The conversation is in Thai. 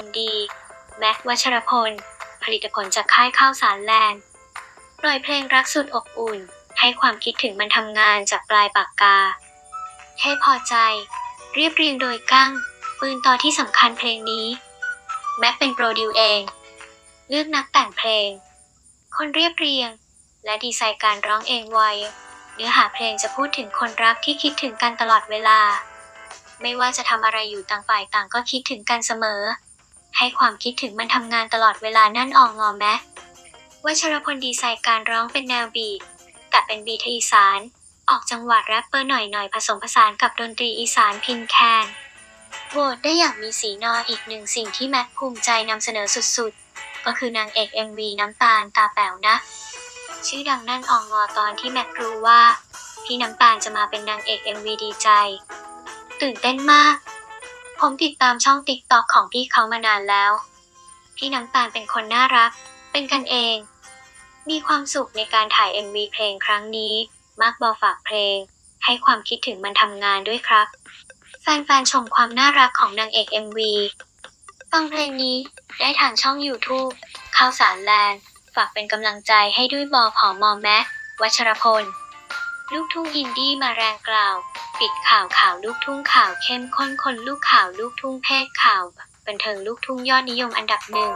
มณ์ดี แม็กวัชรพล ผลิตผลจากค่ายข้าวสารแลนด์ปล่อยเพลงรักสุดอบอุ่น ให้ความคิดถึงมันทำงานจากปลายปากกา ให้พอใจ เรียบเรียงโดยกั้ง ปืนต่อที่สำคัญเพลงนี้ แม็กเป็นโปรดิวเอง เลือกนักแต่งเพลง คนเรียบเรียง และดีไซน์การร้องเองไวเนื้อหาเพลงจะพูดถึงคนรักที่คิดถึงกันตลอดเวลา ไม่ว่าจะทำอะไรอยู่ต่างฝ่ายต่างก็คิดถึงกันเสมอ ให้ความคิดถึงมันทำงานตลอดเวลานั่นออกงอแมวัชรพลดีไซน์การร้องเป็นแนวบีทกะเป็นบีทอีสาน ออกจังหวะแรปเปอร์หน่อยๆ ผสมผสานกับดนตรีอีสานพินแคนโหวตได้อย่างมีสีนออีกหนึ่งสิ่งที่แม็กภูมิใจนำเสนอสุดๆ ก็คือนางเอก MV น้ำตาลตาแป๋วนะ ชื่อดังนั่นอองงอตอนที่แม็กรู้ว่า พี่น้ำตาลจะมาเป็นนางเอก MV ดีใจ ตื่นเต้นมาก ผมติดตามช่องติ๊กต็อกของพี่เขามานานแล้ว พี่น้ำตาลเป็นคนน่ารัก เป็นกันเอง มีความสุขในการถ่าย MV เพลงครั้งนี้ มากบอฝากเพลง ให้ความคิดถึงมันทำงานด้วยครับ แฟนๆ ชมความน่ารักของนางเอก MV ฟังเพลงนี้ได้ทางช่อง YouTube ข้าวสารแลนด์ ฝากเป็นกำลังใจให้ด้วยบอผอมอแม็กวัชรพล ลูกทุ่งอินดี้มาแรงกล่าว ปิดข่าวข่าวลูกทุ่งข่าวเข้มข้นคนลูกข่าวลูกทุ่งเพศข่าว บันเทิงลูกทุ่งยอดนิยมอันดับหนึ่ง